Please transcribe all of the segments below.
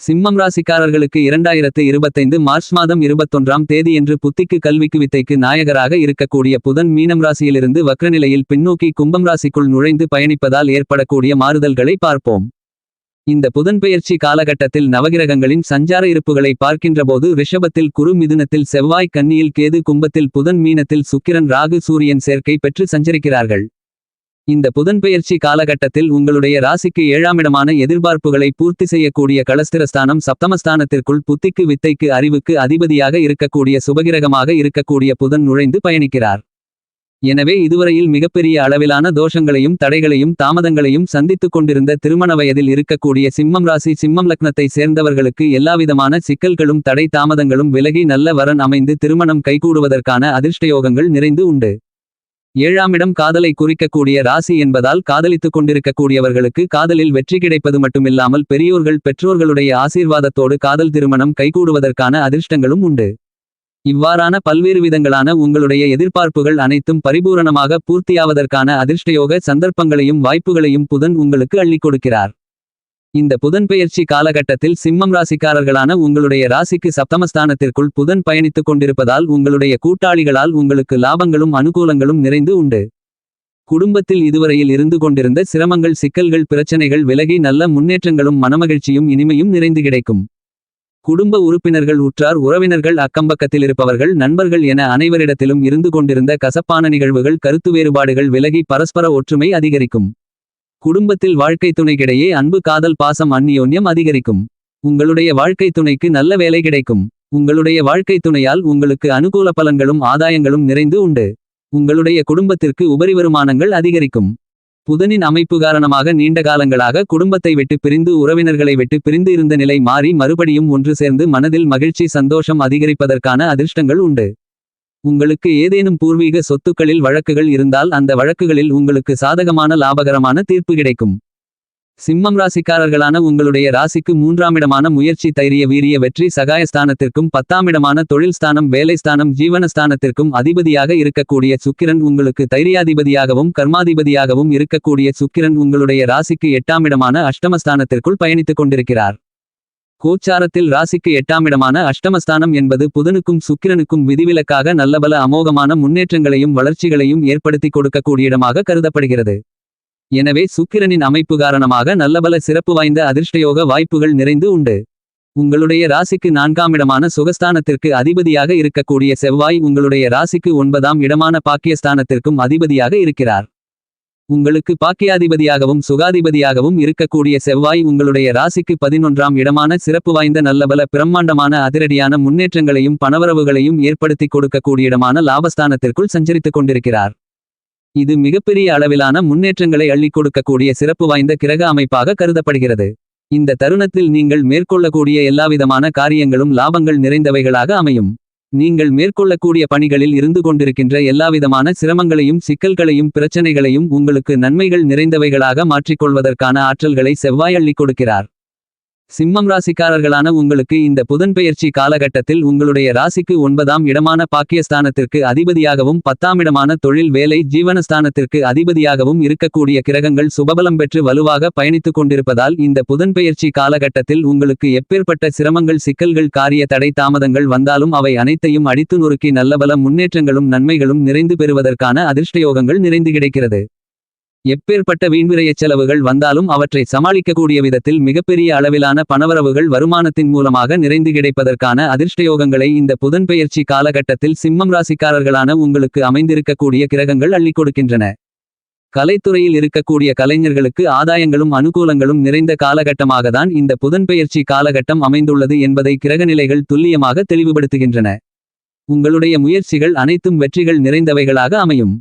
சிம்மம் ராசிக்காரர்களுக்கு இரண்டாயிரத்து இருபத்தைந்து மார்ச் மாதம் இருபத்தொன்றாம் தேதியன்று புத்திக்கு கல்விக்கு வித்தைக்கு நாயகராக இருக்கக்கூடிய புதன் மீனம் ராசியிலிருந்து வக்ரநிலையில் பின்னோக்கி கும்பம் ராசிக்குள் நுழைந்து பயணிப்பதால் ஏற்படக்கூடிய மாறுதல்களை பார்ப்போம். இந்த புதன் பெயர்ச்சி காலகட்டத்தில் நவகிரகங்களின் சஞ்சார இருப்புகளை பார்க்கின்றபோது ரிஷபத்தில் குரு மிதுனத்தில் செவ்வாய் கன்னியில் கேது கும்பத்தில் புதன் மீனத்தில் சுக்கிரன் ராகு சூரியன் சேர்க்கை பெற்று சஞ்சரிக்கிறார்கள். இந்த புதன்பெயர்ச்சி காலகட்டத்தில் உங்களுடைய ராசிக்கு ஏழாமிடமான எதிர்பார்ப்புகளை பூர்த்தி செய்யக்கூடிய களஸ்திரஸ்தானம் சப்தமஸ்தானத்திற்குள் புத்திக்கு வித்தைக்கு அறிவுக்கு அதிபதியாக இருக்கக்கூடிய சுபகிரகமாக இருக்கக்கூடிய புதன் நுழைந்து பயணிக்கிறார். எனவே இதுவரையில் மிகப்பெரிய அளவிலான தோஷங்களையும் தடைகளையும் தாமதங்களையும் சந்தித்துக் கொண்டிருந்த திருமண வயதில் இருக்கக்கூடிய சிம்மம் ராசி சிம்மம் லக்னத்தை சேர்ந்தவர்களுக்கு எல்லாவிதமான சிக்கல்களும் தடை தாமதங்களும் விலகி நல்ல வரன் அமைந்து திருமணம் கைகூடுவதற்கான அதிர்ஷ்டயோகங்கள் நிறைந்து உண்டு. ஏழாம் இடம் காதலை குறிக்கக்கூடிய ராசி என்பதால் காதலித்துக் கொண்டிருக்கக்கூடியவர்களுக்கு காதலில் வெற்றி கிடைப்பது மட்டுமில்லாமல் பெரியோர்கள் பெற்றோர்களுடைய ஆசீர்வாதத்தோடு காதல் திருமணம் கைகூடுவதற்கான அதிர்ஷ்டங்களும் உண்டு. இவ்வாறான பல்வேறு விதங்களான உங்களுடைய எதிர்பார்ப்புகள் அனைத்தும் பரிபூரணமாக பூர்த்தியாவதற்கான அதிர்ஷ்டயோக சந்தர்ப்பங்களையும் வாய்ப்புகளையும் புதன் உங்களுக்கு அள்ளிக் கொடுக்கிறார். இந்த புதன்பெயர்ச்சி காலகட்டத்தில் சிம்மம் ராசிக்காரர்களான உங்களுடைய ராசிக்கு சப்தமஸ்தானத்திற்குள் புதன் பயணித்துக் கொண்டிருப்பதால் உங்களுடைய கூட்டாளிகளால் உங்களுக்கு லாபங்களும் அனுகூலங்களும் நிறைந்து உண்டு. குடும்பத்தில் இதுவரையில் இருந்து கொண்டிருந்த சிரமங்கள் சிக்கல்கள் பிரச்சனைகள் விலகி நல்ல முன்னேற்றங்களும் மனமகிழ்ச்சியும் இனிமையும் நிறைந்து கிடைக்கும். குடும்ப உறுப்பினர்கள் உற்றார் உறவினர்கள் அக்கம்பக்கத்தில் இருப்பவர்கள் நண்பர்கள் என அனைவரிடத்திலும் இருந்து கொண்டிருந்த கசப்பான நிகழ்வுகள் கருத்து வேறுபாடுகள் விலகி பரஸ்பர ஒற்றுமை அதிகரிக்கும். குடும்பத்தில் வாழ்க்கை துணைக்கிடையே அன்பு காதல் பாசம் அந்நியோன்யம் அதிகரிக்கும். உங்களுடைய வாழ்க்கை துணைக்கு நல்ல வேலை கிடைக்கும். உங்களுடைய வாழ்க்கை துணையால் உங்களுக்கு அனுகூல பலன்களும் ஆதாயங்களும் நிறைந்து உண்டு. உங்களுடைய குடும்பத்திற்கு உபரி வருமானங்கள் அதிகரிக்கும். புதனின் அமைப்பு காரணமாக நீண்ட காலங்களாக குடும்பத்தை விட்டு பிரிந்து உறவினர்களை விட்டு பிரிந்து இருந்த நிலை மாறி மறுபடியும் ஒன்று சேர்ந்து மனதில் மகிழ்ச்சி சந்தோஷம் அதிகரிப்பதற்கான அதிர்ஷ்டங்கள் உண்டு. உங்களுக்கு ஏதேனும் பூர்வீக சொத்துக்களில் வழக்குகள் இருந்தால் அந்த வழக்குகளில் உங்களுக்கு சாதகமான லாபகரமான தீர்ப்பு கிடைக்கும். சிம்மம் ராசிக்காரர்களான உங்களுடைய ராசிக்கு மூன்றாமிடமான முயற்சி தைரிய வீரிய வெற்றி சகாயஸ்தானத்திற்கும் பத்தாமிடமான தொழில் ஸ்தானம் வேலை ஸ்தானம் ஜீவனஸ்தானத்திற்கும் அதிபதியாக இருக்கக்கூடிய சுக்கிரன் உங்களுக்கு தைரியாதிபதியாகவும் கர்மாதிபதியாகவும் இருக்கக்கூடிய சுக்கிரன் உங்களுடைய ராசிக்கு எட்டாமிடமான அஷ்டமஸ்தானத்திற்குள் பயணித்துக் கொண்டிருக்கிறார். கோச்சாரத்தில் ராசிக்கு எட்டாமிடமான அஷ்டமஸ்தானம் என்பது புதனுக்கும் சுக்கிரனுக்கும் விதிவிலக்காக நல்லபல அமோகமான முன்னேற்றங்களையும் வளர்ச்சிகளையும் ஏற்படுத்திக் கொடுக்கக்கூடிய இடமாக கருதப்படுகிறது. எனவே சுக்கிரனின் அமைப்பு காரணமாக நல்லபல சிறப்பு வாய்ந்த அதிர்ஷ்டயோக வாய்ப்புகள் நிறைந்து உண்டு. உங்களுடைய ராசிக்கு நான்காம் இடமான சுகஸ்தானத்திற்கு அதிபதியாக இருக்கக்கூடிய செவ்வாய் உங்களுடைய ராசிக்கு ஒன்பதாம் இடமான பாக்கியஸ்தானத்திற்கும் அதிபதியாக இருக்கிறார். உங்களுக்கு பாக்கியாதிபதியாகவும் சுகாதிபதியாகவும் இருக்கக்கூடிய செவ்வாய் உங்களுடைய ராசிக்கு பதினொன்றாம் இடமான சிறப்பு வாய்ந்த நல்லபல பிரம்மாண்டமான அதிரடியான முன்னேற்றங்களையும் பணவரவுகளையும் ஏற்படுத்திக் கொடுக்கக்கூடிய இடமான லாபஸ்தானத்திற்குள் சஞ்சரித்துக் கொண்டிருக்கிறார். இது மிகப்பெரிய அளவிலான முன்னேற்றங்களை அள்ளிக் கொடுக்கக்கூடிய சிறப்பு வாய்ந்த கிரக அமைப்பாக கருதப்படுகிறது. இந்த தருணத்தில் நீங்கள் மேற்கொள்ளக்கூடிய எல்லாவிதமான காரியங்களும் லாபங்கள் நிறைந்தவைகளாக அமையும். நீங்கள் மேற்கொள்ளக்கூடிய பணிகளில் இருந்து கொண்டிருக்கின்ற எல்லாவிதமான சிரமங்களையும் சிக்கல்களையும் பிரச்சனைகளையும் உங்களுக்கு நன்மைகள் நிறைந்தவைகளாக மாற்றிக்கொள்வதற்கான ஆற்றல்களை செவ்வாய் அள்ளிக் கொடுக்கிறார். சிம்மம் ராசிக்காரர்களான உங்களுக்கு இந்த புதன்பெயர்ச்சி காலகட்டத்தில் உங்களுடைய ராசிக்கு ஒன்பதாம் இடமான பாக்கியஸ்தானத்திற்கு அதிபதியாகவும் பத்தாம் இடமான தொழில் வேலை ஜீவனஸ்தானத்திற்கு அதிபதியாகவும் இருக்கக்கூடிய கிரகங்கள் சுபபலம் பெற்று வலுவாக பயணித்துக் கொண்டிருப்பதால் இந்த புதன்பெயர்ச்சி காலகட்டத்தில் உங்களுக்கு எப்பேற்பட்ட சிரமங்கள் சிக்கல்கள் காரிய தடை தாமதங்கள் வந்தாலும் அவை அனைத்தையும் அடித்து நொறுக்கி நல்லபல முன்னேற்றங்களும் நன்மைகளும் நிறைந்து பெறுவதற்கான அதிர்ஷ்டயோகங்கள் நிறைந்து கிடைக்கிறது. எப்பேற்பட்ட வீண்விரையச் செலவுகள் வந்தாலும் அவற்றை சமாளிக்கக்கூடிய விதத்தில் மிகப்பெரிய அளவிலான பணவரவுகள் வருமானத்தின் மூலமாக நிறைந்து கிடைப்பதற்கான அதிர்ஷ்டயோகங்களை இந்த புதன்பெயர்ச்சி காலகட்டத்தில் சிம்மம் ராசிக்காரர்களான உங்களுக்கு அமைந்திருக்கக்கூடிய கிரகங்கள் அள்ளிக் கொடுக்கின்றன. கலைத்துறையில் இருக்கக்கூடிய கலைஞர்களுக்கு ஆதாயங்களும் அனுகூலங்களும் நிறைந்த காலகட்டமாகத்தான் இந்த புதன்பெயர்ச்சி காலகட்டம் அமைந்துள்ளது என்பதை கிரகநிலைகள் துல்லியமாக தெளிவுபடுத்துகின்றன. உங்களுடைய முயற்சிகள் அனைத்தும் வெற்றிகள் நிறைந்தவைகளாக அமையும்.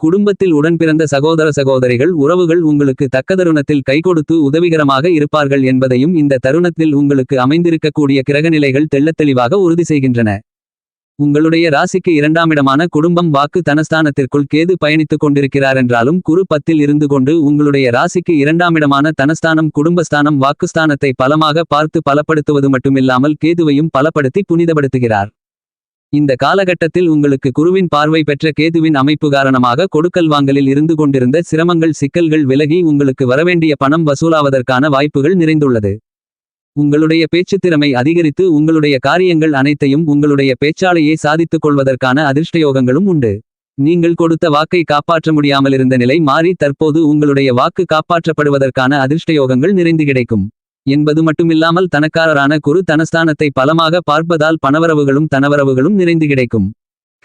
குடும்பத்தில் உடன்பிறந்த சகோதர சகோதரிகள் உறவுகள் உங்களுக்கு தக்க தருணத்தில் கைகொடுத்து உதவிகரமாக இருப்பார்கள் என்பதையும் இந்த தருணத்தில் உங்களுக்கு அமைந்திருக்கக்கூடிய கிரகநிலைகள் தெள்ளத்தெளிவாக உறுதி செய்கின்றன. உங்களுடைய ராசிக்கு இரண்டாமிடமான குடும்பம் வாக்கு தனஸ்தானத்திற்குள் கேது பயணித்துக் கொண்டிருக்கிறார் என்றாலும் குரு பத்தில் இருந்து கொண்டு உங்களுடைய ராசிக்கு இரண்டாமிடமான தனஸ்தானம் குடும்பஸ்தானம் வாக்குஸ்தானத்தை பலமாக பார்த்து பலப்படுத்துவது மட்டுமில்லாமல் கேதுவையும் பலப்படுத்தி புனிதப்படுத்துகிறார். இந்த காலகட்டத்தில் உங்களுக்கு குருவின் பார்வை பெற்ற கேதுவின் அமைப்பு காரணமாக கொடுக்கல் வாங்கலில் இருந்து கொண்டிருந்த சிரமங்கள் சிக்கல்கள் விலகி உங்களுக்கு வரவேண்டிய பணம் வசூலாவதற்கான வாய்ப்புகள் நிறைந்துள்ளது. உங்களுடைய பேச்சுத்திறமை அதிகரித்து உங்களுடைய காரியங்கள் அனைத்தையும் உங்களுடைய பேச்சாலையை சாதித்துக் கொள்வதற்கான அதிர்ஷ்டயோகங்களும் உண்டு. நீங்கள் கொடுத்த வாக்கை காப்பாற்ற முடியாமலிருந்த நிலை மாறி தற்போது உங்களுடைய வாக்கு காப்பாற்றப்படுவதற்கான அதிர்ஷ்டயோகங்கள் நிறைந்து கிடைக்கும். என்பது மட்டுமில்லாமல் தனக்காரரான குரு தனஸ்தானத்தை பலமாக பார்ப்பதால் பணவரவுகளும் தனவரவுகளும் நிறைந்து கிடைக்கும்.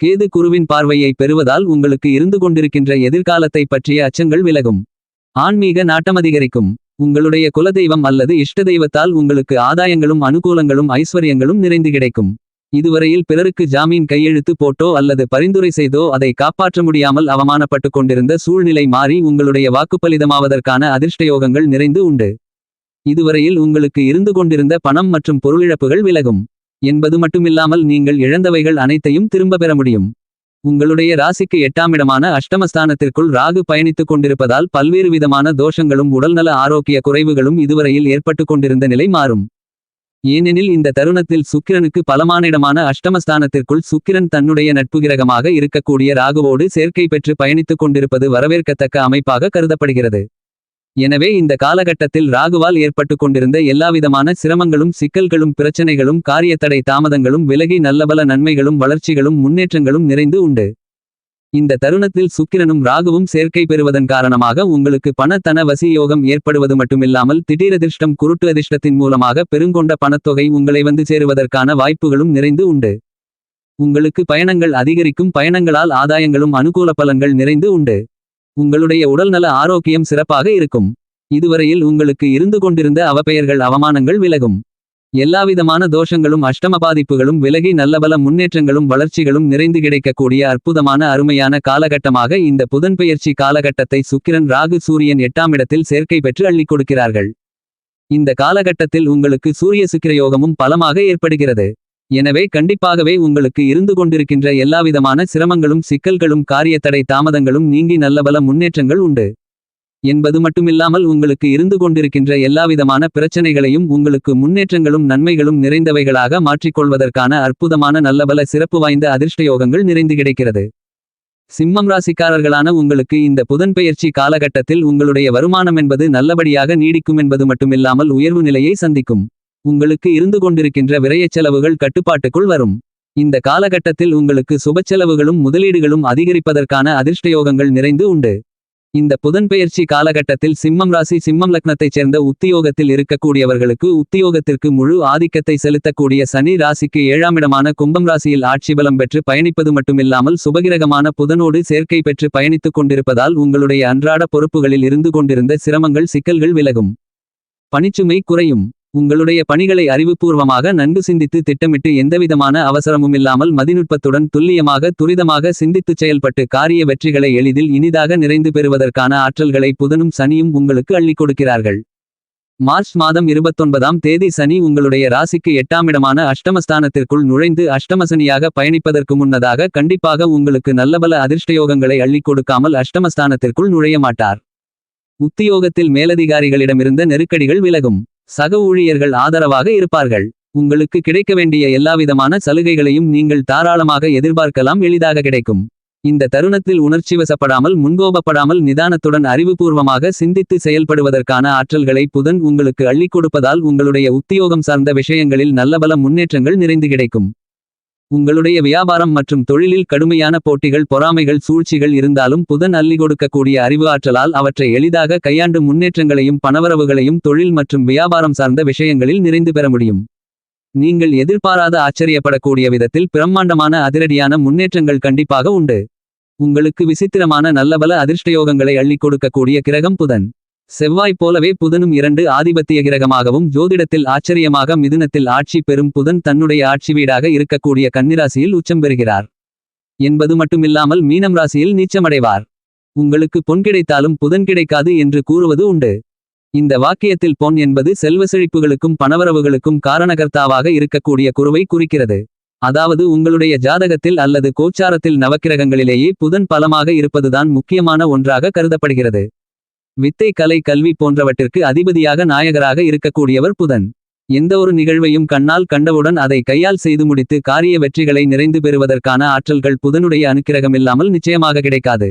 கேது குருவின் பார்வையை பெறுவதால் உங்களுக்கு இருந்து கொண்டிருக்கின்ற எதிர்காலத்தை பற்றிய அச்சங்கள் விலகும். ஆன்மீக நாட்டமதிகரிக்கும். உங்களுடைய குலதெய்வம் அல்லது இஷ்ட தெய்வத்தால் உங்களுக்கு ஆதாயங்களும் அனுகூலங்களும் ஐஸ்வர்யங்களும் நிறைந்து கிடைக்கும். இதுவரையில் பிறருக்கு ஜாமீன் கையெழுத்து போட்டோ அல்லது பரிந்துரை செய்தோ அதை காப்பாற்ற முடியாமல் அவமானப்பட்டு கொண்டிருந்த சூழ்நிலை மாறி உங்களுடைய வாக்குப்பலிதமாவதற்கான அதிர்ஷ்டயோகங்கள் நிறைந்து உண்டு. இதுவரையில் உங்களுக்கு இருந்து கொண்டிருந்த பணம் மற்றும் பொருளிழப்புகள் விலகும். என்பது மட்டுமில்லாமல் நீங்கள் இழந்தவைகள் அனைத்தையும் திரும்ப பெற முடியும். உங்களுடைய ராசிக்கு எட்டாமிடமான அஷ்டமஸ்தானத்திற்குள் ராகு பயணித்துக் கொண்டிருப்பதால் பல்வேறு விதமான தோஷங்களும் உடல்நல ஆரோக்கிய குறைவுகளும் இதுவரையில் ஏற்பட்டு கொண்டிருந்த நிலை மாறும். ஏனெனில் இந்த தருணத்தில் சுக்கிரனுக்கு பலமான இடமான அஷ்டமஸ்தானத்திற்குள் சுக்கிரன் தன்னுடைய நட்பு கிரகமாக இருக்கக்கூடிய ராகுவோடு சேர்க்கை பெற்று பயணித்துக் கொண்டிருப்பது வரவேற்கத்தக்க அமைப்பாக கருதப்படுகிறது. எனவே இந்த காலகட்டத்தில் ராகுவால் ஏற்பட்டு கொண்டிருந்த எல்லாவிதமான சிரமங்களும் சிக்கல்களும் பிரச்சனைகளும் காரியத்தடை தாமதங்களும் விலகி நல்லபல நன்மைகளும் வளர்ச்சிகளும் முன்னேற்றங்களும் நிறைந்து உண்டு. இந்த தருணத்தில் சுக்கிரனும் ராகுவும் சேர்க்கை பெறுவதன் காரணமாக உங்களுக்கு பணத்தன வசியோகம் வசி யோகம் ஏற்படுவது மட்டுமில்லாமல் திடீரதிர்ஷ்டம் குருட்டு அதிர்ஷ்டத்தின் மூலமாக பெருங்கொண்ட பணத்தொகை உங்களை வந்து சேருவதற்கான வாய்ப்புகளும் நிறைந்து உண்டு. உங்களுக்கு பயணங்கள் அதிகரிக்கும் பயணங்களால் ஆதாயங்களும் அனுகூல பலன்கள் நிறைந்து உண்டு. உங்களுடைய உடல்நல ஆரோக்கியம் சிறப்பாக இருக்கும். இதுவரையில் உங்களுக்கு இருந்து கொண்டிருந்த அவப்பெயர்கள் அவமானங்கள் விலகும். எல்லாவிதமான தோஷங்களும் அஷ்டம பாதிப்புகளும் விலகி நல்லபல முன்னேற்றங்களும் வளர்ச்சிகளும் நிறைந்து கிடைக்கக்கூடிய அற்புதமான அருமையான காலகட்டமாக இந்த புதன்பெயர்ச்சி காலகட்டத்தை சுக்கிரன் ராகு சூரியன் எட்டாம் இடத்தில் சேர்க்கை பெற்று அள்ளிக் கொடுக்கிறார்கள். இந்த காலகட்டத்தில் உங்களுக்கு சூரிய சுக்கிர யோகமும் பலமாக ஏற்படுகிறது. எனவே கண்டிப்பாகவே உங்களுக்கு இருந்து கொண்டிருக்கின்ற எல்லாவிதமான சிரமங்களும் சிக்கல்களும் காரியத்தடை தாமதங்களும் நீங்கி நல்லபல முன்னேற்றங்கள் உண்டு. என்பது மட்டுமில்லாமல் உங்களுக்கு இருந்து கொண்டிருக்கின்ற எல்லாவிதமான பிரச்சனைகளையும் உங்களுக்கு முன்னேற்றங்களும் நன்மைகளும் நிறைந்தவைகளாக மாற்றிக்கொள்வதற்கான அற்புதமான நல்லபல சிறப்பு வாய்ந்த அதிர்ஷ்டயோகங்கள் நிறைந்து கிடைக்கிறது. சிம்மம் ராசிக்காரர்களான உங்களுக்கு இந்த புதன்பெயர்ச்சி காலகட்டத்தில் உங்களுடைய வருமானம் என்பது நல்லபடியாக நீடிக்கும் என்பது மட்டுமில்லாமல் உயர்வு நிலையை சந்திக்கும். உங்களுக்கு இருந்து கொண்டிருக்கின்ற விரயச் செலவுகள் கட்டுப்பாட்டுக்குள் வரும். இந்த காலகட்டத்தில் உங்களுக்கு சுபச்செலவுகளும் முதலீடுகளும் அதிகரிப்பதற்கான அதிர்ஷ்டயோகங்கள் நிறைந்து உண்டு. இந்த புதன்பெயர்ச்சி காலகட்டத்தில் சிம்மம் ராசி சிம்மம் லக்னத்தைச் சேர்ந்த உத்தியோகத்தில் இருக்கக்கூடியவர்களுக்கு உத்தியோகத்திற்கு முழு ஆதிக்கத்தை செலுத்தக்கூடிய சனி ராசிக்கு ஏழாமிடமான கும்பம் ராசியில் ஆட்சி பலம் பெற்று பயணிப்பது மட்டுமில்லாமல் சுபகிரகமான புதனோடு சேர்க்கை பெற்று பயணித்துக் கொண்டிருப்பதால் உங்களுடைய அன்றாட பொறுப்புகளில் இருந்து கொண்டிருந்த சிரமங்கள் சிக்கல்கள் விலகும். பணிச்சுமை குறையும். உங்களுடைய பணிகளை அறிவுபூர்வமாக நன்கு சிந்தித்து திட்டமிட்டு எந்தவிதமான அவசரமும் இல்லாமல் மதிநுட்பத்துடன் துல்லியமாக துரிதமாக சிந்தித்துச் செயல்பட்டு காரிய வெற்றிகளை எளிதில் இனிதாக நிறைந்து பெறுவதற்கான ஆற்றல்களை புதனும் சனியும் உங்களுக்கு அள்ளிக் கொடுக்கிறார்கள். மார்ச் மாதம் இருபத்தொன்பதாம் தேதி சனி உங்களுடைய ராசிக்கு எட்டாமிடமான அஷ்டமஸ்தானத்திற்குள் நுழைந்து அஷ்டமசனியாக பயணிப்பதற்கு முன்னதாக கண்டிப்பாக உங்களுக்கு நல்லபல அதிர்ஷ்டயோகங்களை அள்ளிக் கொடுக்காமல் அஷ்டமஸ்தானத்திற்குள் நுழைய மாட்டார். உத்தியோகத்தில் மேலதிகாரிகளிடமிருந்த நெருக்கடிகள் விலகும். சக ஊழியர்கள் ஆதரவாக இருப்பார்கள். உங்களுக்கு கிடைக்க வேண்டிய எல்லாவிதமான சலுகைகளையும் நீங்கள் தாராளமாக எதிர்பார்க்கலாம் எளிதாக கிடைக்கும். இந்த தருணத்தில் உணர்ச்சிவசப்படாமல் முன்கோபப்படாமல் நிதானத்துடன் அறிவுபூர்வமாக சிந்தித்து செயல்படுவதற்கான ஆற்றல்களை புதன் உங்களுக்கு அள்ளிக் கொடுப்பதால் உங்களுடைய உத்தியோகம் சார்ந்த விஷயங்களில் நல்லபல முன்னேற்றங்கள் நிறைந்து கிடைக்கும். உங்களுடைய வியாபாரம் மற்றும் தொழிலில் கடுமையான போட்டிகள் பொறாமைகள் சூழ்ச்சிகள் இருந்தாலும் புதன் அள்ளி கொடுக்கக்கூடிய அறிவு ஆற்றலால் அவற்றை எளிதாக கையாண்டு முன்னேற்றங்களையும் பணவரவுகளையும் தொழில் மற்றும் வியாபாரம் சார்ந்த விஷயங்களில் நிறைந்து பெற முடியும். நீங்கள் எதிர்பாராத ஆச்சரியப்படக்கூடிய விதத்தில் பிரம்மாண்டமான அதிரடியான முன்னேற்றங்கள் கண்டிப்பாக உண்டு. உங்களுக்கு விசித்திரமான நல்லபல அதிர்ஷ்டயோகங்களை அள்ளிக் கொடுக்கக்கூடிய கிரகம் புதன். செவ்வாய் போலவே புதனும் இரண்டு ஆதிபத்திய கிரகமாகவும் ஜோதிடத்தில் ஆச்சரியமாக மிதுனத்தில் ஆட்சி பெறும் புதன் தன்னுடைய ஆட்சி வீடாக இருக்கக்கூடிய கன்னிராசியில் உச்சம் பெறுகிறார். என்பது மட்டுமில்லாமல் மீனம் ராசியில் நீச்சமடைவார். உங்களுக்கு பொன் கிடைத்தாலும் புதன் கிடைக்காது என்று கூறுவது உண்டு. இந்த வாக்கியத்தில் பொன் என்பது செல்வ செழிப்புகளுக்கும் பணவரவுகளுக்கும் காரணகர்த்தாவாக இருக்கக்கூடிய குருவை குறிக்கிறது. அதாவது உங்களுடைய ஜாதகத்தில் அல்லது கோச்சாரத்தில் நவக்கிரகங்களிலேயே புதன் பலமாக இருப்பதுதான் முக்கியமான ஒன்றாக கருதப்படுகிறது. வித்தை கலை கல்வி போன்றவற்றிற்கு அதிபதியாக நாயகராக இருக்கக்கூடியவர் புதன். எந்த ஒரு நிகழ்வையும் கண்ணால் கண்டவுடன் அதை கையால் செய்து முடித்து காரிய வெற்றிகளை நிறைந்து பெறுவதற்கான ஆற்றல்கள் புதனுடைய அனுக்கிரகமில்லாமல் நிச்சயமாக கிடைக்காது.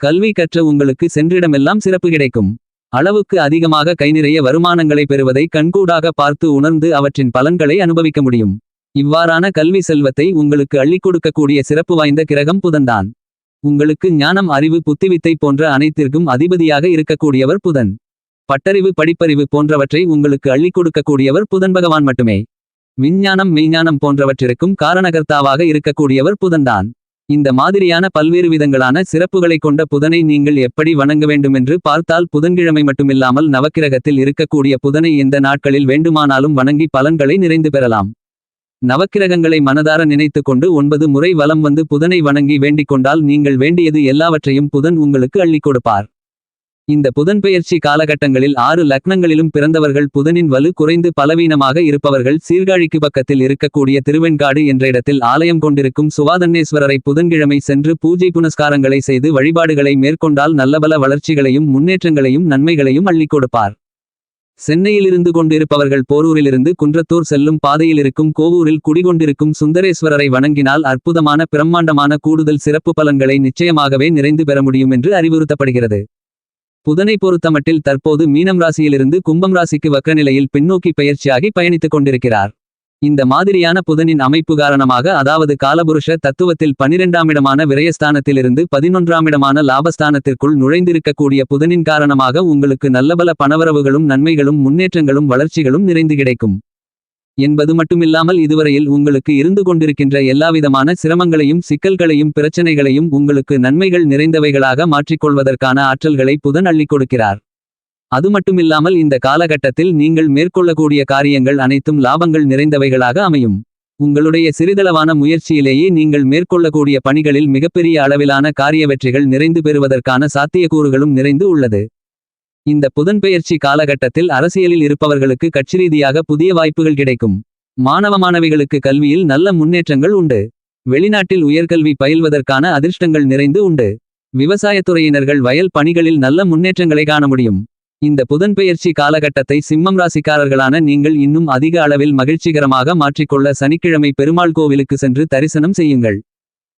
கல்வி கற்ற உங்களுக்கு சென்றிடமெல்லாம் சிறப்பு கிடைக்கும். அளவுக்கு அதிகமாக கைநிறைய வருமானங்களை பெறுவதை கண்கூடாக பார்த்து உணர்ந்து அவற்றின் பலன்களை அனுபவிக்க முடியும். இவ்வாறான கல்வி செல்வத்தை உங்களுக்கு அள்ளிக் கொடுக்கக்கூடிய சிறப்பு வாய்ந்த கிரகம் புதன்தான். உங்களுக்கு ஞானம் அறிவு புத்திவித்தை போன்ற அனைத்திற்கும் அதிபதியாக இருக்கக்கூடியவர் புதன். பட்டறிவு படிப்பறிவு போன்றவற்றை உங்களுக்கு அள்ளிக் கொடுக்கக்கூடியவர் புதன் பகவான் மட்டுமே. விஞ்ஞானம் மெய்ஞானம் போன்றவற்றிற்கும் காரணகர்த்தாவாக இருக்கக்கூடியவர் புதன்தான். இந்த மாதிரியான பல்வேறு விதங்களான சிறப்புகளைக் கொண்ட புதனை நீங்கள் எப்படி வணங்க வேண்டுமென்று பார்த்தால் புதன்கிழமை மட்டுமில்லாமல் நவக்கிரகத்தில் இருக்கக்கூடிய புதனை எந்த நாட்களில் வேண்டுமானாலும் வணங்கி பலன்களை நிறைந்து பெறலாம். நவக்கிரகங்களை மனதார நினைத்து கொண்டு ஒன்பது முறை வலம் வந்து புதனை வணங்கி வேண்டிக் கொண்டால் நீங்கள் வேண்டியது எல்லாவற்றையும் புதன் உங்களுக்கு அள்ளிக் கொடுப்பார். இந்த புதன் பெயர்ச்சி காலகட்டங்களில் ஆறு லக்னங்களிலும் பிறந்தவர்கள் புதனின் வலு குறைந்து பலவீனமாக இருப்பவர்கள் சீர்காழிக்கு பக்கத்தில் இருக்கக்கூடிய திருவெண்காடு என்ற இடத்தில் ஆலயம் கொண்டிருக்கும் சுவாதன்னேஸ்வரரை புதன்கிழமை சென்று பூஜை புனஸ்காரங்களை செய்து வழிபாடுகளை மேற்கொண்டால் நல்லபல வளர்ச்சிகளையும் முன்னேற்றங்களையும் நன்மைகளையும் அள்ளிக் கொடுப்பார். சென்னையிலிருந்து கொண்டிருப்பவர்கள் போரூரிலிருந்து குன்றத்தூர் செல்லும் பாதையில் இருக்கும் கோவூரில் குடிகொண்டிருக்கும் சுந்தரேஸ்வரரை வணங்கினால் அற்புதமான பிரம்மாண்டமான கூடுதல் சிறப்பு பலன்களை நிச்சயமாகவே நிறைந்து பெற முடியும் என்று அறிவுறுத்தப்படுகிறது. புதனை பொறுத்தமட்டில் தற்போது மீனம் ராசியிலிருந்து கும்பம் ராசிக்கு வக்கநிலையில் பின்னோக்கி பயிற்சியாகி பயணித்துக் கொண்டிருக்கிறார். இந்த மாதிரியான புதனின் அமைப்பு காரணமாக அதாவது காலபுருஷ தத்துவத்தில் பனிரெண்டாமிடமான விரயஸ்தானத்திலிருந்து பதினொன்றாமிடமான லாபஸ்தானத்திற்குள் நுழைந்திருக்கக்கூடிய புதனின் காரணமாக உங்களுக்கு நல்லபல பணவரவுகளும் நன்மைகளும் முன்னேற்றங்களும் வளர்ச்சிகளும் நிறைந்து கிடைக்கும். என்பது மட்டுமில்லாமல் இதுவரையில் உங்களுக்கு இருந்து கொண்டிருக்கின்ற எல்லாவிதமான சிரமங்களையும் சிக்கல்களையும் பிரச்சனைகளையும் உங்களுக்கு நன்மைகள் நிறைந்தவைகளாக மாற்றிக்கொள்வதற்கான ஆற்றல்களை புதன் அள்ளிக் கொடுக்கிறார். அது மட்டுமில்லாமல் இந்த காலகட்டத்தில் நீங்கள் மேற்கொள்ளக்கூடிய காரியங்கள் அனைத்தும் லாபங்கள் நிறைந்தவைகளாக அமையும். உங்களுடைய சிறிதளவான முயற்சியிலேயே நீங்கள் மேற்கொள்ளக்கூடிய பணிகளில் மிகப்பெரிய அளவிலான காரிய வெற்றிகள் நிறைந்து பெறுவதற்கான சாத்தியக்கூறுகளும் நிறைந்து உள்ளது. இந்த புதன்பெயர்ச்சி காலகட்டத்தில் அரசியலில் இருப்பவர்களுக்கு கட்சி ரீதியாக புதிய வாய்ப்புகள் கிடைக்கும். மாணவ மாணவிகளுக்கு கல்வியில் நல்ல முன்னேற்றங்கள் உண்டு. வெளிநாட்டில் உயர்கல்வி பயில்வதற்கான அதிர்ஷ்டங்கள் நிறைந்து உண்டு. விவசாயத்துறையினர்கள் வயல் பணிகளில் நல்ல முன்னேற்றங்களை காண முடியும். இந்த புதன்பெயர்ச்சி காலகட்டத்தை சிம்மம் ராசிக்காரர்களான நீங்கள் இன்னும் அதிக அளவில் மகிழ்ச்சிகரமாக மாற்றிக்கொள்ள சனிக்கிழமை பெருமாள் கோவிலுக்கு சென்று தரிசனம் செய்யுங்கள்.